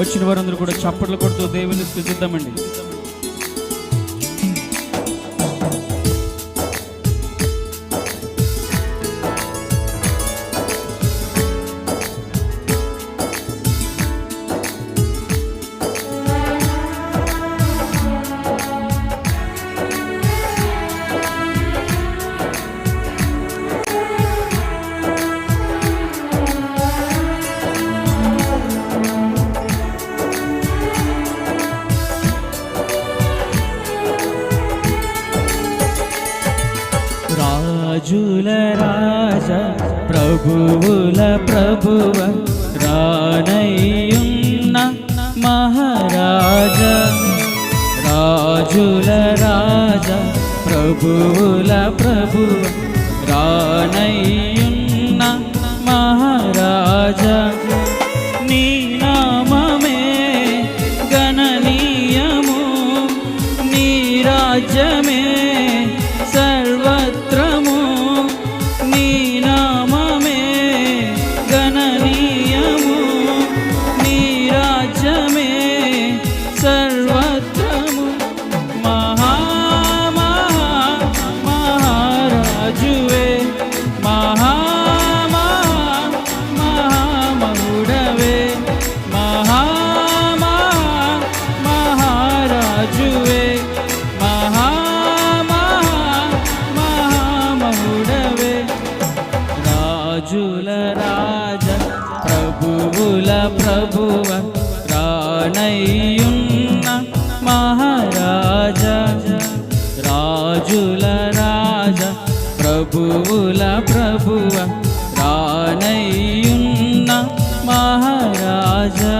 వచ్చిన వారందరూ కూడా చప్పట్లు కొడుతూ దేవుని స్థుతిద్దామండి. రాజుల రాజా ప్రభువుల ప్రభువ రానయ్యున్న మహారాజా. రాజుల రాజా ప్రభువుల ప్రభువ రానయ్యున్న మహారాజా. నీ నామమే గణనీయము నీ రాజ్యమే మహారాజువే మహా మహామహుడవే. రాజుల రాజ ప్రభువుల ప్రభువ రానయ్యున్న మహారాజా. రాజుల రాజ ప్రభువుల ప్రభువ రానయ్యున్న మహారాజా.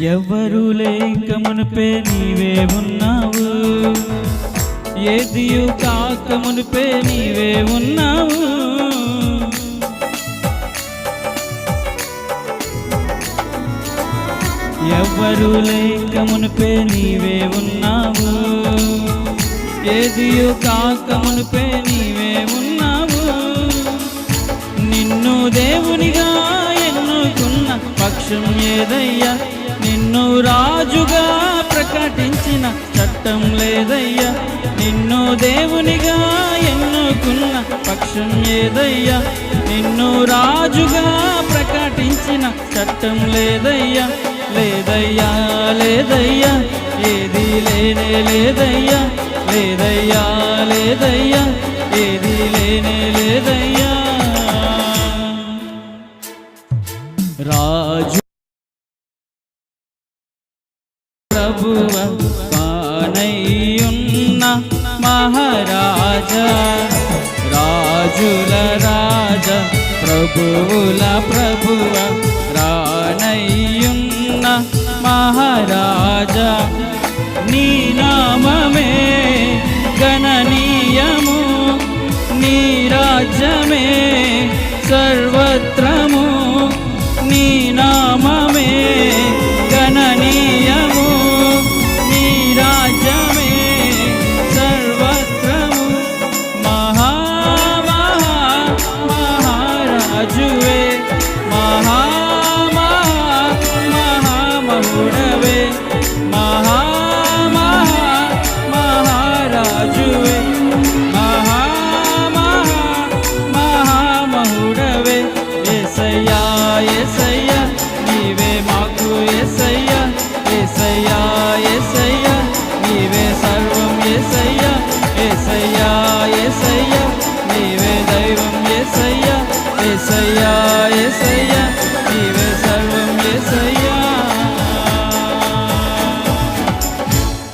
ఎవరు లేక మునిపే నీవే ఉన్నావు. ఏదియు కాక మునిపే నీవే ఉన్నావు. ఎవరు లేక మునిపే నీవే ఉన్నావు. ఏదియు కాక మునిపే నీవే ఉన్నావు. నిన్ను దేవునిగా ఎన్నుకున్న పక్షం ఏదయ్యా? నిన్ను రాజుగా ప్రకటించిన చట్టం లేదయ్యా. నిన్ను దేవునిగా ఎన్నుకున్న పక్షం ఏదయ్యా. నిన్ను రాజుగా ప్రకటించిన చట్టం లేదయ్యా. లేదయ్యా లేదయ్యా. ఏది లేనే లేదయ్యా. లేదయ్యా లేదయ్యా. ఏది లేనే లేదయ్యా. ప్రభువ కానయ్యున్న మహారాజా రాజుల రాజ ప్రభువుల ప్రభువ రానయ్యున్న మహారాజా నీ నామమే గణనీయము నీ రాజ్యమే సర్వత్రము say, yeah.